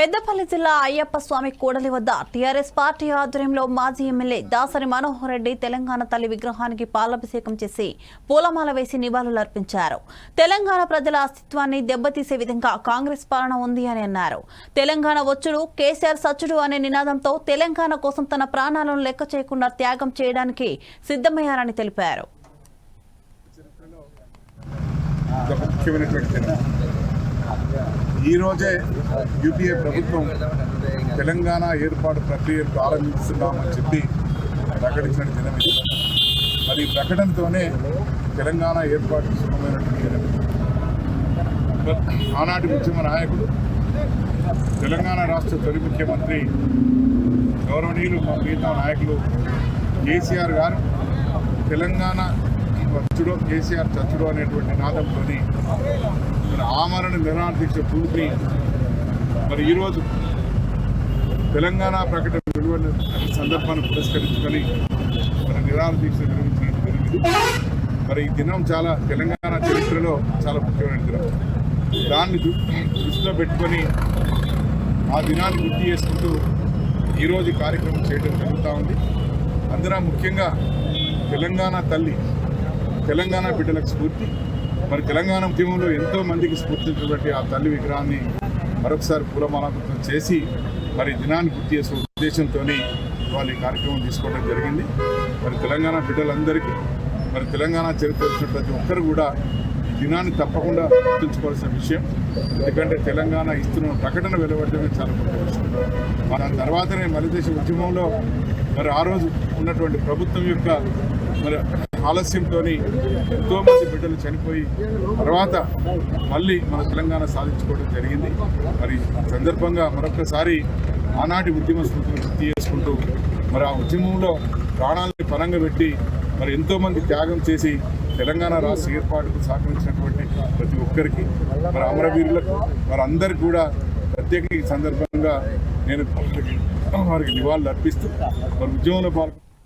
పెద్దపల్లి జిల్లా అయ్యప్ప స్వామి కూడలి వద్ద టీఆర్ఎస్ పార్టీ ఆధ్వర్యంలో మాజీ ఎమ్మెల్యే దాసరి మనోహర్ రెడ్డి తెలంగాణ తల్లి విగ్రహానికి పాలాభిషేకం చేసి పూలమాల వేసి నివాళులర్పించారు. తెలంగాణ ప్రజల అస్తిత్వాన్ని దెబ్బతీసే విధంగా కాంగ్రెస్ పాలన ఉంది అని అన్నారు. తెలంగాణ వచ్చుడు కేసీఆర్ సచ్చుడు అనే నినాదంతో తెలంగాణ కోసం తన ప్రాణాలను లెక్క చేయకుండా త్యాగం చేయడానికి సిద్ధమయ్యారని తెలిపారు. ఈరోజే యూపీఏ ప్రభుత్వం తెలంగాణ ఏర్పాటు ప్రక్రియ ప్రారంభిస్తున్నామని చెప్పి ప్రకటించిన దినం ఇది. మరి ప్రకటనతోనే తెలంగాణ ఏర్పాటు సుఖమైనటువంటి ఆనాటి ఉద్యమ నాయకుడు తెలంగాణ రాష్ట్ర తొలి ముఖ్యమంత్రి గౌరవనీయులు మా మిగతా నాయకులు కేసీఆర్ గారు తెలంగాణ వచ్చుడో కేసీఆర్ చచ్చుడో అనేటువంటి నాదంతో మరి ఆమరణ నిరాదీక్ష పూర్తి మరి ఈరోజు తెలంగాణ ప్రకటన విలువైన సందర్భాన్ని పురస్కరించుకొని మరి నిరాణ దీక్ష నిర్వహించడం జరిగింది. మరి ఈ దినం చాలా తెలంగాణ చరిత్రలో చాలా ముఖ్యమైన దినం. దాన్ని దృష్టిలో పెట్టుకొని ఆ దినాన్ని గుర్తు చేసుకుంటూ ఈరోజు కార్యక్రమం చేయడం జరుగుతూ ఉంది. అందున ముఖ్యంగా తెలంగాణ తల్లి తెలంగాణ బిడ్డలకు స్ఫూర్తి. మరి తెలంగాణ ఉద్యమంలో ఎంతో మందికి స్ఫూర్తించబట్టి ఆ తల్లి విగ్రహాన్ని మరొకసారి పూలమాలాకృతం చేసి మరి దినాన్ని గుర్తు చేసే ఉద్దేశంతో వాళ్ళు ఈ కార్యక్రమం తీసుకోవడం జరిగింది. మరి తెలంగాణ బిడ్డలందరికీ మరి తెలంగాణ చరిత్ర వచ్చిన ప్రతి ఒక్కరు కూడా ఈ దినాన్ని తప్పకుండా గుర్తుంచుకోవాల్సిన విషయం. ఎందుకంటే తెలంగాణ ఇస్తున్న ప్రకటన వెలువడమే చాలా గొప్ప విషయం. మన తర్వాతనే మలిదేశ ఉద్యమంలో మరి ఆ రోజు ఉన్నటువంటి ప్రభుత్వం యొక్క మరి ఆలస్యంతో ఎంతో మంది బిడ్డలు చనిపోయి తర్వాత మళ్ళీ మన తెలంగాణ సాధించుకోవడం జరిగింది. మరి సందర్భంగా మరొకసారి ఆనాటి ఉద్యమ స్మృతిని గుర్తు చేసుకుంటూ మరి ఆ ఉద్యమంలో ప్రాణాలని పరంగా పెట్టి మరి ఎంతోమంది త్యాగం చేసి తెలంగాణ రాష్ట్ర ఏర్పాటుకు సహకరించినటువంటి ప్రతి ఒక్కరికి మరి అమరవీరులకు వారందరికీ కూడా ప్రత్యేక ఈ సందర్భంగా నేను వారికి నివాళులు అర్పిస్తూ మరి ఉద్యమంలో పాల్గొ